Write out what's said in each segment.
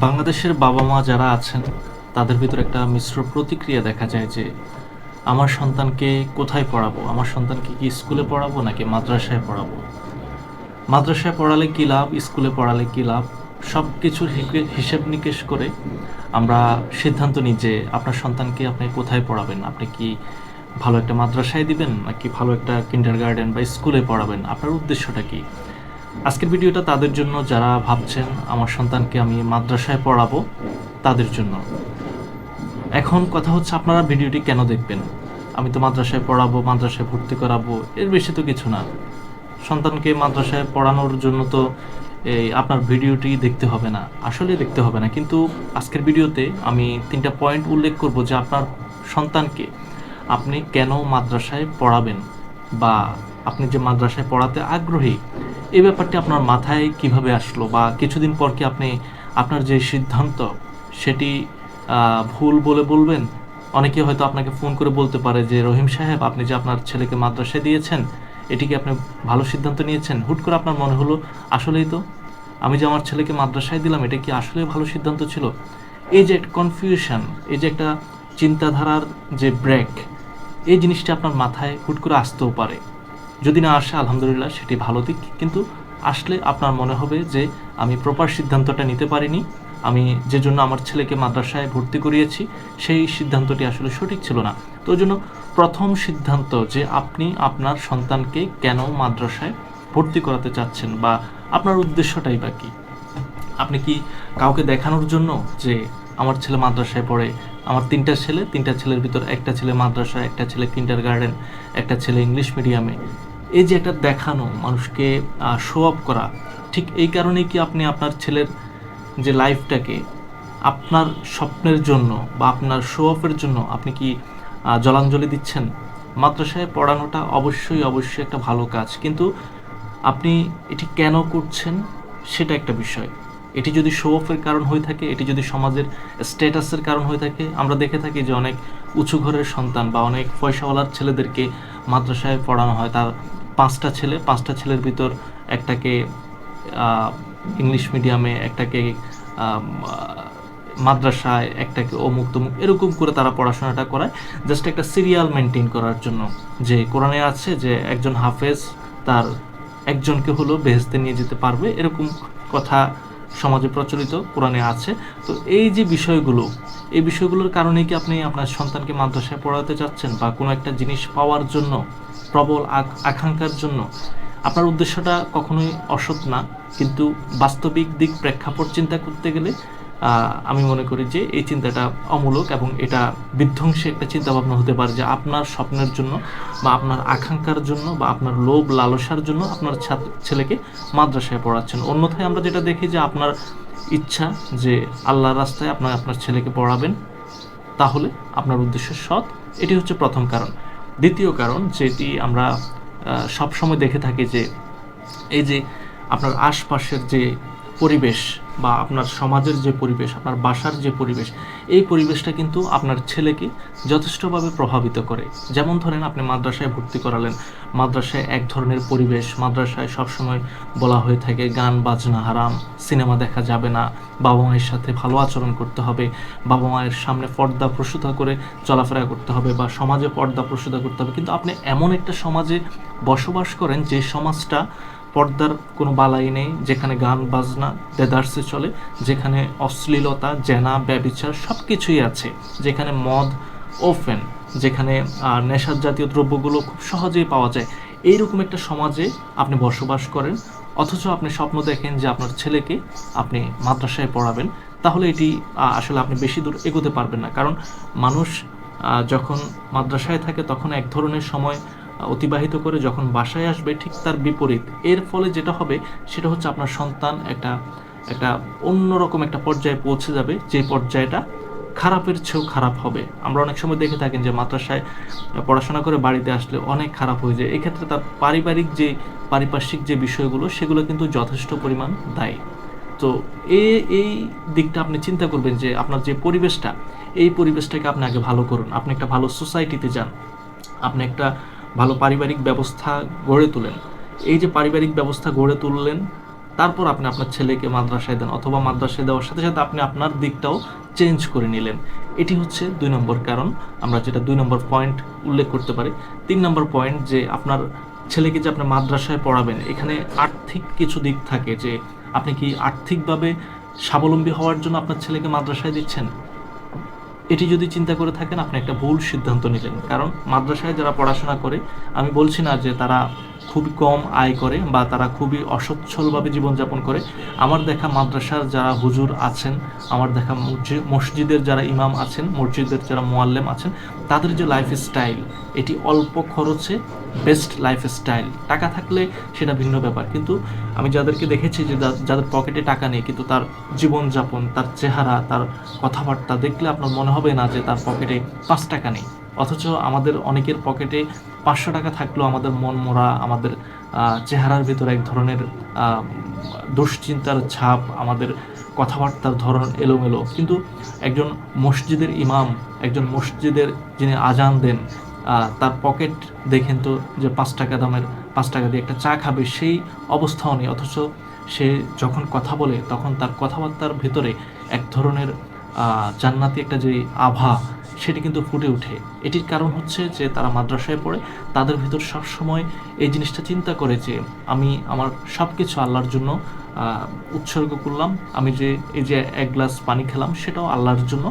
বাংলাদেশের বাবা মা যারা আছেন, তাদের ভিতর একটা মিশ্র প্রতিক্রিয়া দেখা যায় যে, আমার সন্তানকে কোথায় পড়াবো? আমার সন্তানকে কি স্কুলে পড়াবো নাকি মাদ্রাসায় পড়াবো? মাদ্রাসায় পড়ালে কী লাভ? স্কুলে পড়ালে কী লাভ? সব কিছুর হিসেব নিকেশ করে আমরা সিদ্ধান্ত নিই যে, আপনার সন্তানকে আপনি কোথায় পড়াবেন? আপনি কি ভালো একটা মাদ্রাসায় দিবেন নাকি ভালো একটা কিন্ডার গার্ডেন বা স্কুলে পড়াবেন? আপনার উদ্দেশ্যটা কি? আজকের ভিডিওটা তাদের জন্য, যারা ভাবছেন আমার সন্তানকে আমি মাদ্রাসায় পড়াবো, তাদের জন্য। এখন কথা হচ্ছে আপনারা ভিডিওটি কেন দেখবেন? আমি তো মাদ্রাসায় পড়াবো, মাদ্রাসায় ভর্তি করাবো, এর বেশি তো কিছু না। সন্তানকে মাদ্রাসায় পড়ানোর জন্য তো এই আপনার ভিডিওটি দেখতে হবে না। আসলে দেখতে হবে না। কিন্তু আজকের ভিডিওতে আমি তিনটা পয়েন্ট উল্লেখ করব যে আপনার সন্তানকে আপনি কেন মাদ্রাসায় পড়াবেন বা আপনি যে মাদ্রাসায় পড়াতে আগ্রহী এই ব্যাপারটি আপনার মাথায় কীভাবে আসলো বা কিছুদিন পর কি আপনি আপনার যে সিদ্ধান্ত সেটি ভুল বলে বলবেন? অনেকে হয়তো আপনাকে ফোন করে বলতে পারে যে, রহিম সাহেব, আপনি যে আপনার ছেলেকে মাদ্রাসায় দিয়েছেন, এটি কি আপনি ভালো সিদ্ধান্ত নিয়েছেন? হুট করে আপনার মনে হলো, আসলেই তো, আমি যে আমার ছেলেকে মাদ্রাসায় দিলাম, এটা কি আসলে ভালো সিদ্ধান্ত ছিল? এই যে একটা কনফিউশন এই যে একটা চিন্তাধারার যে ব্রেক এই জিনিসটা আপনার মাথায় হুট করে আসতেও পারে। যদি না আসে, আলহামদুলিল্লাহ সেটি ভালো দিক। কিন্তু আসলে আপনার মনে হবে যে আমি প্রপার সিদ্ধান্তটা নিতে পারিনি। আমি যে জন্য আমার ছেলেকে মাদ্রাসায় ভর্তি করিয়েছি, সেই সিদ্ধান্তটি আসলে সঠিক ছিল না। তো জন্য প্রথম সিদ্ধান্ত যে আপনি আপনার সন্তানকে কেন মাদ্রাসায় ভর্তি করাতে চাচ্ছেন বা আপনার উদ্দেশ্যটাই বা কী? আপনি কি কাউকে দেখানোর জন্য যে আমার ছেলে মাদ্রাসায় পড়ে, আমার তিনটা ছেলে, তিনটা ছেলের ভিতর একটা ছেলে মাদ্রাসায় একটা ছেলে কিন্ডার গার্ডেন একটা ছেলে ইংলিশ মিডিয়ামে এই যে একটা দেখানো, মানুষকে শো অফ করা, ঠিক এই কারণেই কি আপনি আপনার ছেলের যে লাইফটাকে আপনার স্বপ্নের জন্য বা আপনার শো অফের জন্য আপনি কি জলাঞ্জলি দিচ্ছেন? মাদ্রাসায় পড়ানোটা অবশ্যই অবশ্যই একটা ভালো কাজ। কিন্তু আপনি এটি কেন করছেন সেটা একটা বিষয়। এটি যদি শো অফের কারণ হয়ে থাকে, এটি যদি সমাজের স্ট্যাটাসের কারণ হয়ে থাকে, আমরা দেখে থাকি যে অনেক উঁচু ঘরের সন্তান বা অনেক পয়সাওয়ালার ছেলেদেরকে মাদ্রাসায় পড়ানো হয়, তার পাঁচটা ছেলে, পাঁচটা ছেলের ভিতর একটাকে ইংলিশ মিডিয়ামে, একটাকে মাদ্রাসায়, একটাকে অমুক তমুক, এরকম করে তারা পড়াশোনাটা করায়। জাস্ট একটা সিরিয়াল মেনটেন করার জন্য। যে কোরআনে আছে যে একজন হাফেজ তার একজনকে হলো বেহেস্তে নিয়ে যেতে পারবে, এরকম কথা সমাজে প্রচলিত কোরআনে আছে। তো এই যে বিষয়গুলো, এই বিষয়গুলোর কারণে কি আপনি আপনার সন্তানকে মাদ্রাসায় পড়াতে চাচ্ছেন বা কোনো একটা জিনিস পাওয়ার জন্য প্রবল আক- আকাঙ্ক্ষার জন্য। আপনার উদ্দেশ্যটা কখনোই অসৎ না, কিন্তু বাস্তবিক দিক প্রেক্ষাপট চিন্তা করতে গেলে আমি মনে করি যে এই চিন্তাটা অমূলক এবং এটা বিধ্বংসী একটা চিন্তা ভাবনা হতে পারে যে আপনার স্বপ্নের জন্য বা আপনার আকাঙ্ক্ষার জন্য বা আপনার লোভ লালসার জন্য আপনার ছেলেকে মাদ্রাসায় পড়াচ্ছেন। অন্যথায় আমরা যেটা দেখি যে আপনার ইচ্ছা যে আল্লাহর রাস্তায় আপনার আপনার ছেলেকে পড়াবেন, তাহলে আপনার উদ্দেশ্য সৎ। এটি হচ্ছে প্রথম কারণ। দ্বিতীয় কারণ যেটি আমরা সব সময় দেখে থাকি যে এই যে আপনার আশপাশের যে পরিবেশ বা আপনার সমাজের যে পরিবেশ, আপনার বাসার যে পরিবেশ, এই পরিবেশটা কিন্তু আপনার ছেলেকে যথেষ্টভাবে প্রভাবিত করে। যেমন ধরেন আপনি মাদ্রাসায় ভর্তি করালেন, মাদ্রাসায় এক ধরনের পরিবেশ, মাদ্রাসায় সবসময় বলা হয়ে থাকে, গান, বাজনা, হারাম, সিনেমা দেখা যাবে না, বাবা মায়ের সাথে ভালো আচরণ করতে হবে, বাবা মায়ের সামনে পর্দা প্রসূতা করে চলাফেরা করতে হবে বা সমাজে পর্দা প্রসূতা করতে হবে। কিন্তু আপনি এমন একটা সমাজে বসবাস করেন যে সমাজটা পর্দার কোনো বালাই নেই, যেখানে গান, বাজনা, দেদার্সে চলে, যেখানে অশ্লীলতা, জেনা, ব্যবিচার সব কিছুই আছে, যেখানে মদ, ওফেন, যেখানে নেশার জাতীয় দ্রব্যগুলো খুব সহজেই পাওয়া যায়। এইরকম একটা সমাজে আপনি বসবাস করেন, অথচ আপনি স্বপ্ন দেখেন যে আপনার ছেলেকে আপনি মাদ্রাসায় পড়াবেন, তাহলে এটি আসলে আপনি বেশি দূর এগোতে পারবেন না। কারণ মানুষ যখন মাদ্রাসায় থাকে, তখন এক ধরনের সময় অতিবাহিত করে যখন বাসায় আসবে ঠিক তার বিপরীত। এর ফলে যেটা হবে, সেটা হচ্ছে আপনার সন্তান একটা একটা অন্যরকম একটা পর্যায়ে পৌঁছে যাবে। যে পর্যায়টা খারাপের চেয়েও খারাপ হবে। আমরা অনেক সময় দেখে থাকেন যে মাদ্রাসায় পড়াশোনা করে বাড়িতে আসলে অনেক খারাপ হয়ে যায়। এক্ষেত্রে তার পারিবারিক যে, পারিপার্শ্বিক যে বিষয়গুলো, সেগুলো কিন্তু যথেষ্ট পরিমাণ দায়ী। তো এই এই দিকটা আপনি চিন্তা করবেন যে আপনার যে পরিবেশটা, এই পরিবেশটাকে আপনি আগে ভালো করুন। আপনি একটা ভালো সোসাইটিতে যান। আপনি একটা ভালো পারিবারিক ব্যবস্থা গড়ে তোলেন। এই যে পারিবারিক ব্যবস্থা গড়ে তুললেন, তারপর আপনি আপনার ছেলেকে মাদ্রাসায় দেন অথবা মাদ্রাসায় দেওয়ার সাথে সাথে আপনি আপনার দিকটাও চেঞ্জ করে নিলেন। এটি হচ্ছে দুই নম্বর কারণ, আমরা যেটা দুই নম্বর পয়েন্ট উল্লেখ করতে পারি। তিন নম্বর পয়েন্ট যে আপনার ছেলেকে যে আপনি মাদ্রাসায় পড়াবেন, এখানে আর্থিক কিছু দিক থাকে যে আপনি কি আর্থিকভাবে স্বাবলম্বী হওয়ার জন্য আপনার ছেলেকে মাদ্রাসায় দিচ্ছেন? এটি যদি চিন্তা করে থাকেন, আপনি একটা ভুল সিদ্ধান্ত নিলেন। কারণ মাদ্রাসায় যারা পড়াশোনা করে, আমি বলছি না যে তারা খুবই কম আয় করে বা তারা খুবই অসচ্ছলভাবে জীবনযাপন করে। আমার দেখা মাদ্রাসার যারা হুজুর আছেন, আমার দেখা মসজি- মসজিদের যারা ইমাম আছেন, মসজিদের যারা মোয়াল্লেম আছেন, তাদের যে লাইফ স্টাইল এটি অল্প খরচে বেস্ট লাইফ স্টাইল টাকা থাকলে সেটা ভিন্ন ব্যাপার। কিন্তু আমি যাদেরকে দেখেছি যে যাদের পকেটে টাকা নেই, কিন্তু তার জীবনযাপন, তার চেহারা, তার কথাবার্তা দেখলে আপনার মনে হবে না যে তার পকেটে পাঁচ টাকা নেই। অথচ আমাদের অনেকের পকেটে পাঁচশো টাকা থাকলেও আমাদের মন মরা আমাদের চেহারার ভিতরে এক ধরনের দুশ্চিন্তার ছাপ, আমাদের কথাবার্তার ধরন এলোমেলো। কিন্তু একজন মসজিদের ইমাম, একজন মসজিদের যিনি আজান দেন তার পকেট দেখেন তো যে পাঁচ টাকা দামের, পাঁচ টাকা দিয়ে একটা চা খাবে, সেই অবস্থাও নেই। অথচ সে যখন কথা বলে, তখন তার কথাবার্তার ভিতরে এক ধরনের জান্নাতি একটা যে আভা, সেটি কিন্তু ফুটে ওঠে। এটির কারণ হচ্ছে যে তারা মাদ্রাসায় পড়ে, তাদের ভিতর সবসময় এই জিনিসটা চিন্তা করে যে আমি আমার সব কিছু আল্লাহর জন্য উৎসর্গ করলাম, আমি যে এই যে এক গ্লাস পানি খেলাম, সেটাও আল্লাহর জন্য,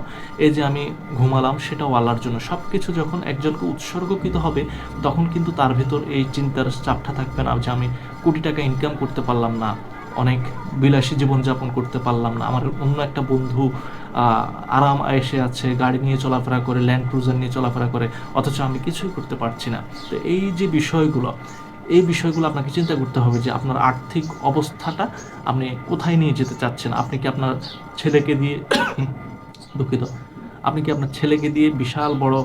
এই যে আমি ঘুমালাম, সেটাও আল্লাহর জন্য। সব কিছু যখন একজনকে উৎসর্গকৃত হবে, তখন কিন্তু তার ভিতর এই চিন্তার চাপটা থাকবে না যে আমি কোটি টাকা ইনকাম করতে পারলাম না। অনেক বিলাসী জীবনযাপন করতে পারলাম না। আমার অন্য একটা বন্ধু আরাম এসে আছে, গাড়ি নিয়ে চলাফেরা করে ল্যান্ড ক্রুজার নিয়ে চলাফেরা করে, অথচ আমি কিছুই করতে পারছি না। তো এই যে বিষয়গুলো, এই বিষয়গুলো আপনাকে চিন্তা করতে হবে যে আপনার আর্থিক অবস্থাটা আপনি কোথায় নিয়ে যেতে চাচ্ছেন? আপনি কি আপনার ছেলেকে দিয়ে দুঃখিত, আপনি কি আপনার ছেলেকে দিয়ে বিশাল বড়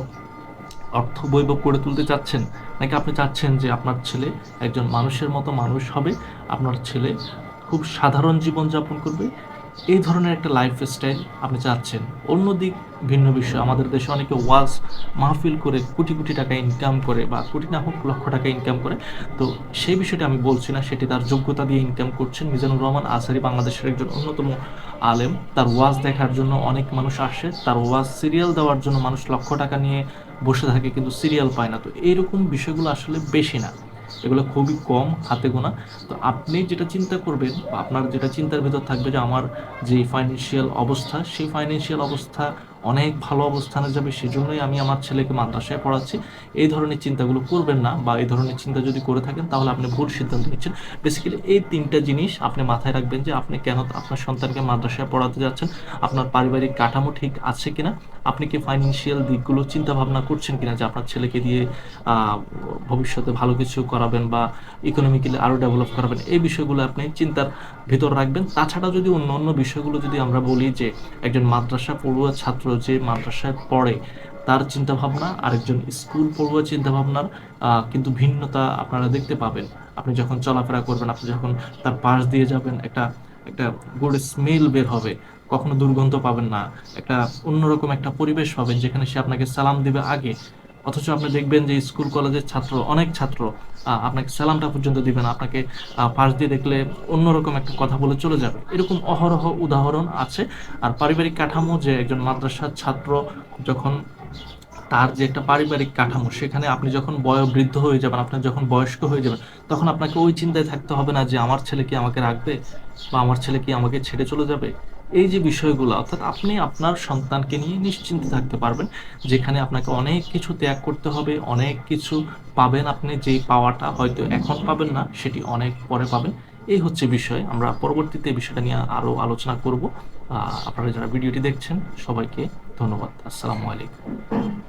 অর্থ বৈভব করে তুলতে চাচ্ছেন? নাকি আপনি চাচ্ছেন যে আপনার ছেলে একজন মানুষের মতো মানুষ হবে, আপনার ছেলে খুব সাধারণ জীবনযাপন করবে। এই ধরনের একটা লাইফ স্টাইল আপনি চাচ্ছেন। অন্য দিক ভিন্ন বিষয়, আমাদের দেশে অনেকে ওয়াজ মাহফিল করে কোটি কোটি টাকা ইনকাম করে বা কোটি না হোক লক্ষ টাকা ইনকাম করে। তো সেই বিষয়টা আমি বলছি না, সেটি তার যোগ্যতা দিয়ে ইনকাম করছেন মিজানুর রহমান আসারি বাংলাদেশের একজন অন্যতম আলেম। তার ওয়াজ দেখার জন্য অনেক মানুষ আসে, তার ওয়াজ সিরিয়াল দেওয়ার জন্য মানুষ লক্ষ টাকা নিয়ে বসে থাকে, কিন্তু সিরিয়াল পায় না। তো এইরকম বিষয়গুলো আসলে বেশি না। এগুলো খুবই কম হাতে গোনা। তো আপনি যেটা চিন্তা করবেন বা আপনার যেটা চিন্তার ভিতর থাকবে যে আমার যে ফাইন্যান্সিয়াল অবস্থা, সেই ফাইন্যান্সিয়াল অবস্থা অনেক ভালো অবস্থানে যাবে সেজন্যই আমি আমার ছেলেকে মাদ্রাসায় পড়াচ্ছি। এই ধরনের চিন্তাগুলো করবেন না বা এই ধরনের চিন্তা যদি করে থাকেন তাহলে আপনি ভুল সিদ্ধান্ত নিচ্ছেন। বেসিক্যালি এই তিনটা জিনিস আপনি মাথায় রাখবেন যে আপনি কেন আপনার সন্তানকে মাদ্রাসায় পড়াতে যাচ্ছেন, আপনার পারিবারিক কাঠামো ঠিক আছে কিনা, আপনি কি ফাইন্যান্সিয়াল দিকগুলো চিন্তা ভাবনা করছেন কিনা যে আপনার ছেলেকে দিয়ে ভবিষ্যতে ভালো কিছু করাবেন বা ইকোনমিক্যালি আরও ডেভেলপ করাবেন, এই বিষয়গুলো আপনি চিন্তার ভিতর রাখবেন। তাছাড়া যদি অন্য অন্য বিষয়গুলো যদি আমরা বলি যে একজন মাদ্রাসা পড়ুয়া ছাত্র যে মাদ্রাসায় পড়ে, তার চিন্তাভাবনা, আরেকজন স্কুল পড়ুয়া চিন্তাভাবনার কিন্তু ভিন্নতা আপনারা দেখতে পাবেন। আপনি যখন চলাফেরা করবেন, আপনি যখন তার পাশ দিয়ে যাবেন, একটা একটা গুড স্মেল বের হবে, কখনো দুর্গন্ধ পাবেন না। একটা অন্যরকম একটা পরিবেশ পাবেন, যেখানে সে আপনাকে সালাম দিবে আগে। অথচ আপনি দেখবেন যে স্কুল কলেজের ছাত্র, অনেক ছাত্র আপনাকে সালামটা পর্যন্ত দিবে না, আপনাকে পাশ দিয়ে দেখলে অন্যরকম একটা কথা বলে চলে যাবে। এরকম অহরহ উদাহরণ আছে। আর পারিবারিক কাঠামো যে একজন মাদ্রাসার ছাত্র যখন তার যে একটা পারিবারিক কাঠামো, সেখানে আপনি যখন বয়োবৃদ্ধ হয়ে যাবেন আপনার যখন বয়স্ক হয়ে যাবেন, তখন আপনাকে ওই চিন্তায় থাকতে হবে না যে আমার ছেলে কি আমাকে রাখবে বা আমার ছেলে কি আমাকে ছেড়ে চলে যাবে? এই যে বিষয়গুলো, অর্থাৎ আপনি আপনার সন্তানকে নিয়ে নিশ্চিন্তে থাকতে পারবেন, যেখানে আপনাকে অনেক কিছু ত্যাগ করতে হবে, অনেক কিছু পাবেন আপনি, যেই পাওয়াটা হয়তো এখন পাবেন না, সেটি অনেক পরে পাবেন। এই হচ্ছে বিষয়। আমরা পরবর্তীতে বিষয়টা নিয়ে আরও আলোচনা করব। আপনারা যারা ভিডিওটি দেখছেন, সবাইকে ধন্যবাদ। আসসালামু আলাইকুম।